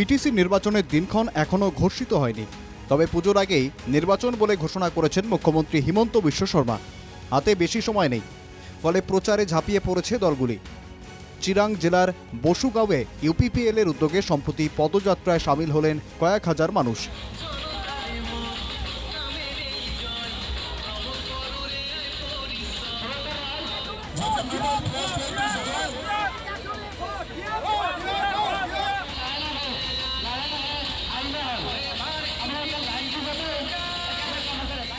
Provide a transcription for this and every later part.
BTC নির্বাচনের দিনক্ষণ এখনও ঘোষিত হয়নি তবে পুজোর আগেই নির্বাচন বলে ঘোষণা করেছেন মুখ্যমন্ত্রী হিমন্ত বিশ্ব শর্মা হাতে বেশি সময় নেই ফলে প্রচারে ঝাঁপিয়ে পড়েছে দলগুলি চিরাং জেলার বসুগাঁওয়ে ইউপিপিএল এর উদ্যোগে সম্প্রতি পদযাত্রায় সামিল হলেন কয়েক হাজার মানুষ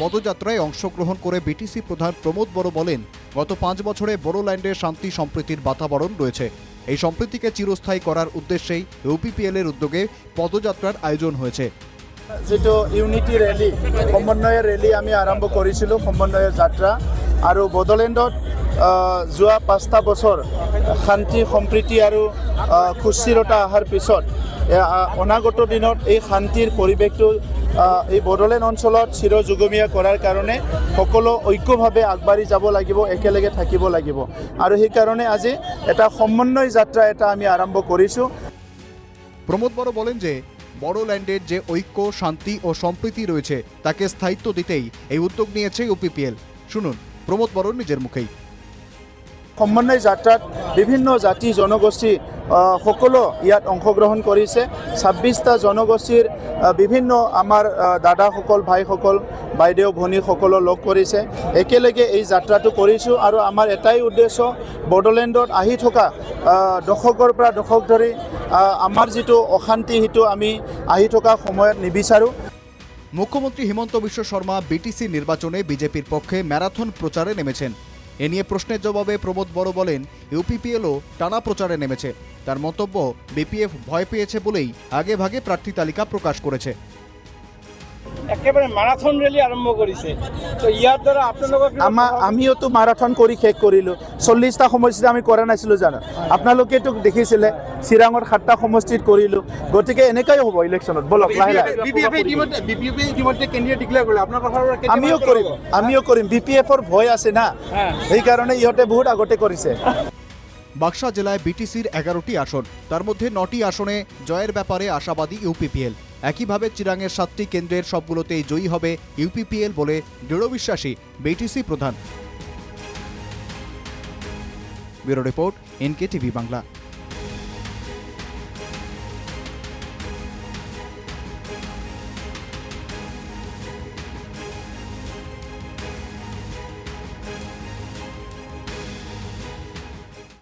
পদযাত্রায় অংশগ্রহণ করে বিটিসি প্রধান প্রমোদ বড় বলেন গত পাঁচ বছরে বোরোল্যান্ডে শান্তি সম্প্রীতির বাতাবরণ রয়েছে। এই সম্প্রীতিকে চিরস্থায়ী করার উদ্দেশ্যেই ইউপিপিএল এর উদ্যোগে পদযাত্রার আয়োজন হয়েছে। যিটো ইউনিটি ৰেলী সমন্বয়ৰ ৰেলী আমি আৰম্ভ কৰিছিলোঁ সমন্বয়ৰ যাত্ৰা আৰু বড়োলেণ্ডত আহ, যোৱা পাঁচটা বছৰ শান্তি সম্প্ৰীতি আৰু সুস্থিৰতা অহাৰ পিছত অনাগত দিনত এই শান্তিৰ পৰিৱেশটো এই বড়োলেণ্ড অঞ্চলত চিৰযুগমীয়া কৰাৰ কাৰণে সকলো ঐক্যভাৱে আগবাঢ়ি যাব লাগিব একেলগে থাকিব লাগিব। আৰু সেইকাৰণে আজি এটা সমন্বয় যাত্ৰা এটা আমি আৰম্ভ কৰিছোঁ। প্রমোদ বড় বলেন যে বড়োল্যান্ডের যে ঐক্য শান্তি ও সম্প্রীতি রয়েছে তাকে স্থায়িত্ব দিতেই এই উদ্যোগ নিয়েছে ইউপিপিএল শুনুন প্রমোদ বড় নিজের মুখেই। সমন্বয় যাত্ৰাত বিভিন্ন জাতি জনগোষ্ঠী সকলো ইয়াত অংশগ্ৰহণ কৰিছে। ছাব্বিছটা জনগোষ্ঠীৰ বিভিন্ন আমাৰ দাদাসকল, ভাইসকল, বাইদেউ ভনীসকলো লগ কৰিছে। একেলগে এই যাত্ৰাটো কৰিছোঁ আৰু আমাৰ এটাই উদ্দেশ্য, বড়োলেণ্ডত আহি থকা দশকৰ পৰা দশক ধৰি আমাৰ যিটো অশান্তি, সেইটো আমি আহি থকা সময়ত নিবিচাৰোঁ। মুখ্যমন্ত্রী হিমন্ত বিশ্ব শর্মা বিটিসি নির্বাচনে বিজেপির পক্ষে ম্যারাথন প্রচারে নেমেছেন। এ নিয়ে প্রশ্নের জবাবে প্রমোদ বড় বলেন ইউপিপিএলও টানা প্রচারে নেমেছে। তার মন্তব্য বিপিএফ ভয় পেয়েছে বলেই আগে ভাগে প্রার্থী তালিকা প্রকাশ করেছে। মাৰাথন ৰেলী আৰম্ভ কৰিছে তো ইয়াৰ কিবা আমাৰ আমিওতো মাৰাথন কৰি শেষ কৰিলোঁ চল্লিছটা সমষ্টিত আমি কৰা নাছিলোঁ জানো? আপোনালোকেতো দেখিছিলে চিৰাঙত সাতটা সমষ্টিত কৰিলোঁ। গতিকে এনেকুৱাই হ'ব ইলেকশ্যনত। ব'লক লাহে লাহে। আমিও কৰিম আমিও কৰিম। বি পি এফৰ ভয় আছে না। হ্যাঁ। সেইকাৰণে ইহঁতে বহুত আগতে কৰিছে। বাক্সা জেলায় বিটিসির এগারোটি আসন। তার মধ্যে নটি আসনে জয়ের ব্যাপারে আশাবাদী ইউপিপিএল। একইভাবে চিরাঙের সাতটি কেন্দ্রের সবগুলোতেই জয়ী হবে ইউপিপিএল বলে দৃঢ় বিশ্বাসী বিটিসি প্রধান। Bureau report NK TV Bangla.